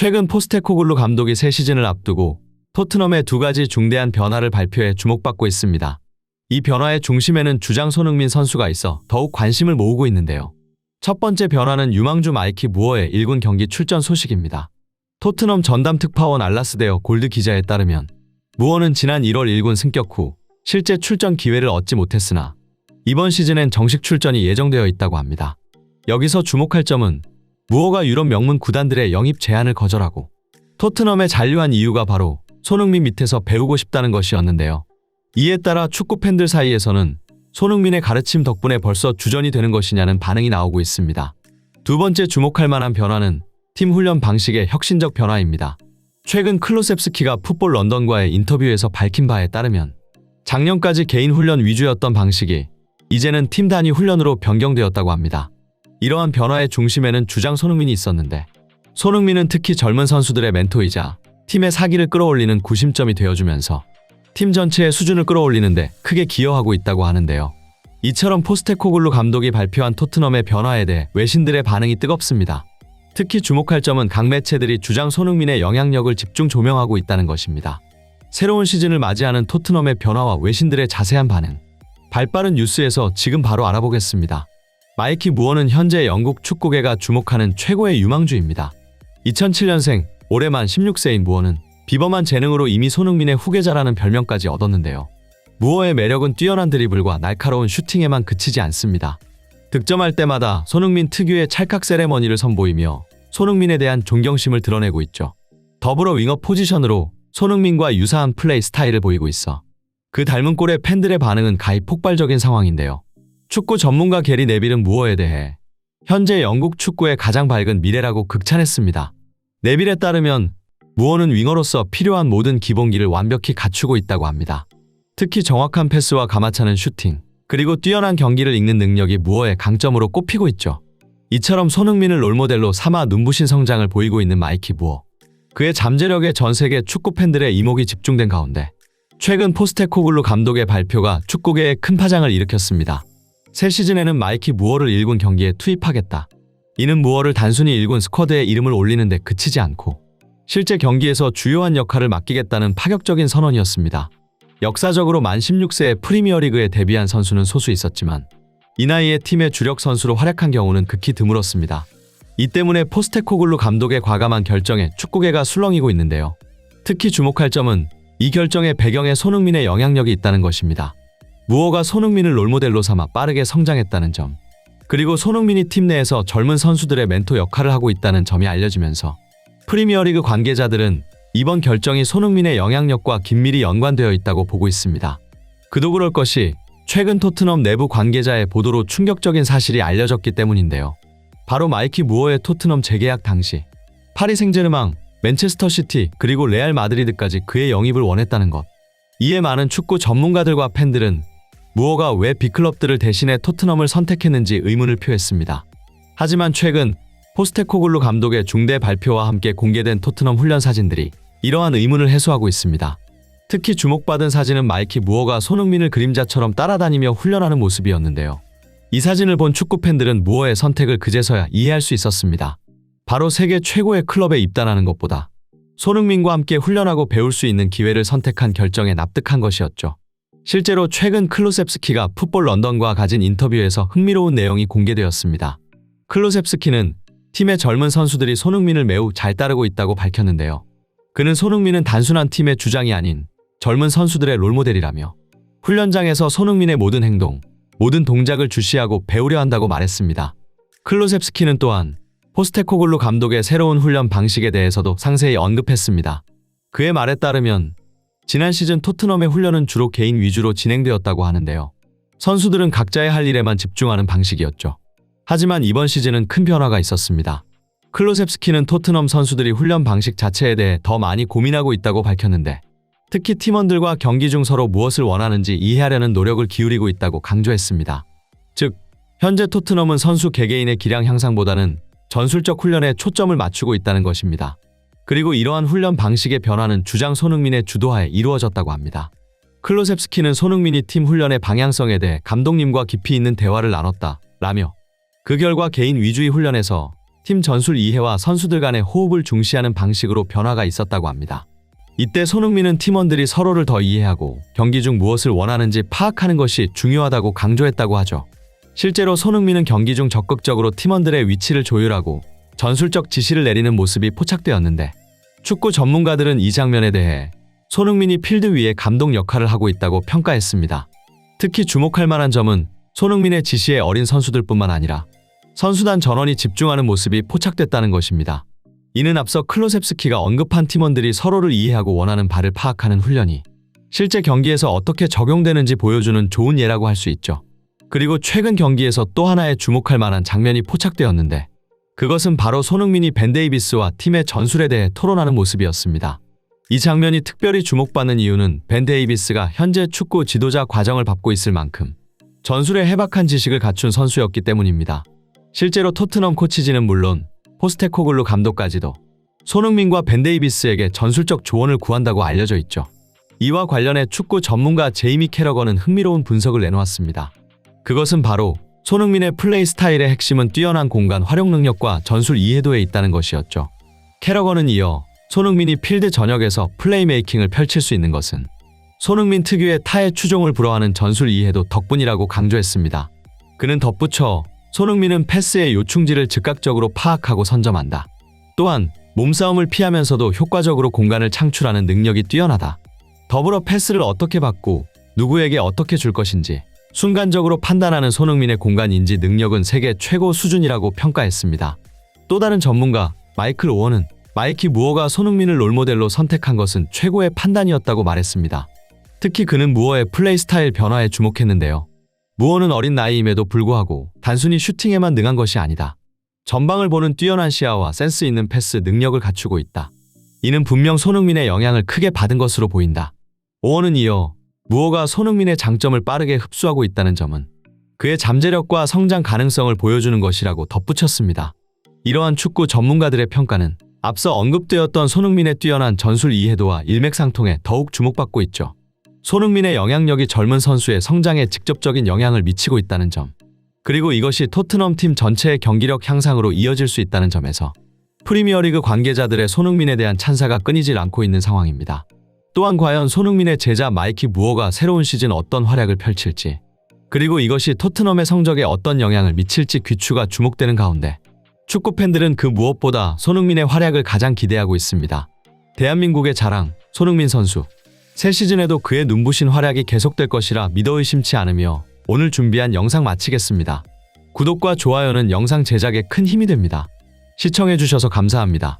최근 포스테코글루 감독이 새 시즌을 앞두고 토트넘의 두 가지 중대한 변화를 발표해 주목받고 있습니다. 이 변화의 중심에는 주장 손흥민 선수가 있어 더욱 관심을 모으고 있는데요. 첫 번째 변화는 유망주 마이키 무어의 1군 경기 출전 소식입니다. 토트넘 전담 특파원 알라스데어 골드 기자에 따르면 무어는 지난 1월 1군 승격 후 실제 출전 기회를 얻지 못했으나 이번 시즌엔 정식 출전이 예정되어 있다고 합니다. 여기서 주목할 점은 무어가 유럽 명문 구단들의 영입 제안을 거절하고 토트넘에 잔류한 이유가 바로 손흥민 밑에서 배우고 싶다는 것이었는데요. 이에 따라 축구 팬들 사이에서는 손흥민의 가르침 덕분에 벌써 주전이 되는 것이냐는 반응이 나오고 있습니다. 두 번째 주목할 만한 변화는 팀 훈련 방식의 혁신적 변화입니다. 최근 클로셉스키가 풋볼 런던과의 인터뷰에서 밝힌 바에 따르면 작년까지 개인 훈련 위주였던 방식이 이제는 팀 단위 훈련으로 변경되었다고 합니다. 이러한 변화의 중심에는 주장 손흥민이 있었는데 손흥민은 특히 젊은 선수들의 멘토이자 팀의 사기를 끌어올리는 구심점이 되어주면서 팀 전체의 수준을 끌어올리는데 크게 기여하고 있다고 하는데요. 이처럼 포스테코글루 감독이 발표한 토트넘의 변화에 대해 외신들의 반응이 뜨겁습니다. 특히 주목할 점은 각 매체들이 주장 손흥민의 영향력을 집중 조명하고 있다는 것입니다. 새로운 시즌을 맞이하는 토트넘의 변화와 외신들의 자세한 반응. 발빠른 뉴스에서 지금 바로 알아보겠습니다. 마이키 무어는 현재 영국 축구계가 주목하는 최고의 유망주입니다. 2007년생, 올해 만 16세인 무어는 비범한 재능으로 이미 손흥민의 후계자라는 별명까지 얻었는데요. 무어의 매력은 뛰어난 드리블과 날카로운 슈팅에만 그치지 않습니다. 득점할 때마다 손흥민 특유의 찰칵 세레머니를 선보이며 손흥민에 대한 존경심을 드러내고 있죠. 더불어 윙어 포지션으로 손흥민과 유사한 플레이 스타일을 보이고 있어 그 닮은 꼴에 팬들의 반응은 가히 폭발적인 상황인데요. 축구 전문가 게리 네빌은 무어에 대해 현재 영국 축구의 가장 밝은 미래라고 극찬했습니다. 네빌에 따르면 무어는 윙어로서 필요한 모든 기본기를 완벽히 갖추고 있다고 합니다. 특히 정확한 패스와 가마차는 슈팅, 그리고 뛰어난 경기를 읽는 능력이 무어의 강점으로 꼽히고 있죠. 이처럼 손흥민을 롤모델로 삼아 눈부신 성장을 보이고 있는 마이키 무어. 그의 잠재력에 전 세계 축구 팬들의 이목이 집중된 가운데 최근 포스테코글루 감독의 발표가 축구계에 큰 파장을 일으켰습니다. 새 시즌에는 마이키 무어를 1군 경기에 투입하겠다. 이는 무어를 단순히 1군 스쿼드에 이름을 올리는데 그치지 않고 실제 경기에서 주요한 역할을 맡기겠다는 파격적인 선언이었습니다. 역사적으로 만 16세에 프리미어리그에 데뷔한 선수는 소수 있었지만 이 나이에 팀의 주력 선수로 활약한 경우는 극히 드물었습니다. 이 때문에 포스테코글루 감독의 과감한 결정에 축구계가 술렁이고 있는데요. 특히 주목할 점은 이 결정의 배경에 손흥민의 영향력이 있다는 것입니다. 무어가 손흥민을 롤모델로 삼아 빠르게 성장했다는 점, 그리고 손흥민이 팀 내에서 젊은 선수들의 멘토 역할을 하고 있다는 점이 알려지면서 프리미어리그 관계자들은 이번 결정이 손흥민의 영향력과 긴밀히 연관되어 있다고 보고 있습니다. 그도 그럴 것이 최근 토트넘 내부 관계자의 보도로 충격적인 사실이 알려졌기 때문인데요. 바로 마이키 무어의 토트넘 재계약 당시 파리 생제르맹, 맨체스터 시티 그리고 레알 마드리드까지 그의 영입을 원했다는 것. 이에 많은 축구 전문가들과 팬들은 무어가 왜 빅클럽들을 대신해 토트넘을 선택했는지 의문을 표했습니다. 하지만 최근 포스테코글루 감독의 중대 발표와 함께 공개된 토트넘 훈련 사진들이 이러한 의문을 해소하고 있습니다. 특히 주목받은 사진은 마이키 무어가 손흥민을 그림자처럼 따라다니며 훈련하는 모습이었는데요. 이 사진을 본 축구 팬들은 무어의 선택을 그제서야 이해할 수 있었습니다. 바로 세계 최고의 클럽에 입단하는 것보다 손흥민과 함께 훈련하고 배울 수 있는 기회를 선택한 결정에 납득한 것이었죠. 실제로 최근 클로셉스키가 풋볼 런던과 가진 인터뷰에서 흥미로운 내용이 공개되었습니다. 클로셉스키는 팀의 젊은 선수들이 손흥민을 매우 잘 따르고 있다고 밝혔는데요. 그는 손흥민은 단순한 팀의 주장이 아닌 젊은 선수들의 롤모델이라며 훈련장에서 손흥민의 모든 행동, 모든 동작을 주시하고 배우려 한다고 말했습니다. 클로셉스키는 또한 포스테코글루 감독의 새로운 훈련 방식에 대해서도 상세히 언급했습니다. 그의 말에 따르면 지난 시즌 토트넘의 훈련은 주로 개인 위주로 진행되었다고 하는데요. 선수들은 각자의 할 일에만 집중하는 방식이었죠. 하지만 이번 시즌은 큰 변화가 있었습니다. 클로셉스키는 토트넘 선수들이 훈련 방식 자체에 대해 더 많이 고민하고 있다고 밝혔는데 특히 팀원들과 경기 중 서로 무엇을 원하는지 이해하려는 노력을 기울이고 있다고 강조했습니다. 즉, 현재 토트넘은 선수 개개인의 기량 향상보다는 전술적 훈련에 초점을 맞추고 있다는 것입니다. 그리고 이러한 훈련 방식의 변화는 주장 손흥민의 주도하에 이루어졌다고 합니다. 클로셉스키는 손흥민이 팀 훈련의 방향성에 대해 감독님과 깊이 있는 대화를 나눴다 라며 그 결과 개인 위주의 훈련에서 팀 전술 이해와 선수들 간의 호흡을 중시하는 방식으로 변화가 있었다고 합니다. 이때 손흥민은 팀원들이 서로를 더 이해하고 경기 중 무엇을 원하는지 파악하는 것이 중요하다고 강조했다고 하죠. 실제로 손흥민은 경기 중 적극적으로 팀원들의 위치를 조율하고 전술적 지시를 내리는 모습이 포착되었는데 축구 전문가들은 이 장면에 대해 손흥민이 필드 위에 감독 역할을 하고 있다고 평가했습니다. 특히 주목할 만한 점은 손흥민의 지시에 어린 선수들뿐만 아니라 선수단 전원이 집중하는 모습이 포착됐다는 것입니다. 이는 앞서 클로셉스키가 언급한 팀원들이 서로를 이해하고 원하는 바를 파악하는 훈련이 실제 경기에서 어떻게 적용되는지 보여주는 좋은 예라고 할 수 있죠. 그리고 최근 경기에서 또 하나의 주목할 만한 장면이 포착되었는데 그것은 바로 손흥민이 벤 데이비스와 팀의 전술에 대해 토론하는 모습이었습니다. 이 장면이 특별히 주목받는 이유는 벤 데이비스가 현재 축구 지도자 과정을 밟고 있을 만큼 전술에 해박한 지식을 갖춘 선수였기 때문입니다. 실제로 토트넘 코치진은 물론 포스테코글루 감독까지도 손흥민과 벤 데이비스에게 전술적 조언을 구한다고 알려져 있죠. 이와 관련해 축구 전문가 제이미 캐러건은 흥미로운 분석을 내놓았습니다. 그것은 바로 손흥민의 플레이 스타일의 핵심은 뛰어난 공간 활용 능력과 전술 이해도에 있다는 것이었죠. 캐러건은 이어 손흥민이 필드 전역에서 플레이메이킹을 펼칠 수 있는 것은 손흥민 특유의 타의 추종을 불허하는 전술 이해도 덕분이라고 강조했습니다. 그는 덧붙여 손흥민은 패스의 요충지를 즉각적으로 파악하고 선점한다. 또한 몸싸움을 피하면서도 효과적으로 공간을 창출하는 능력이 뛰어나다. 더불어 패스를 어떻게 받고 누구에게 어떻게 줄 것인지 순간적으로 판단하는 손흥민의 공간 인지 능력은 세계 최고 수준이라고 평가했습니다. 또 다른 전문가 마이클 오원은 마이키 무어가 손흥민을 롤모델로 선택한 것은 최고의 판단이었다고 말했습니다. 특히 그는 무어의 플레이 스타일 변화에 주목했는데요. 무어는 어린 나이임에도 불구하고 단순히 슈팅에만 능한 것이 아니다. 전방을 보는 뛰어난 시야와 센스 있는 패스 능력을 갖추고 있다. 이는 분명 손흥민의 영향을 크게 받은 것으로 보인다. 오원은 이어 무어가 손흥민의 장점을 빠르게 흡수하고 있다는 점은 그의 잠재력과 성장 가능성을 보여주는 것이라고 덧붙였습니다. 이러한 축구 전문가들의 평가는 앞서 언급되었던 손흥민의 뛰어난 전술 이해도와 일맥상통해 더욱 주목받고 있죠. 손흥민의 영향력이 젊은 선수의 성장에 직접적인 영향을 미치고 있다는 점, 그리고 이것이 토트넘 팀 전체의 경기력 향상으로 이어질 수 있다는 점에서 프리미어리그 관계자들의 손흥민에 대한 찬사가 끊이질 않고 있는 상황입니다. 또한 과연 손흥민의 제자 마이키 무어가 새로운 시즌 어떤 활약을 펼칠지, 그리고 이것이 토트넘의 성적에 어떤 영향을 미칠지 귀추가 주목되는 가운데 축구 팬들은 그 무엇보다 손흥민의 활약을 가장 기대하고 있습니다. 대한민국의 자랑, 손흥민 선수. 새 시즌에도 그의 눈부신 활약이 계속될 것이라 믿어 의심치 않으며 오늘 준비한 영상 마치겠습니다. 구독과 좋아요는 영상 제작에 큰 힘이 됩니다. 시청해주셔서 감사합니다.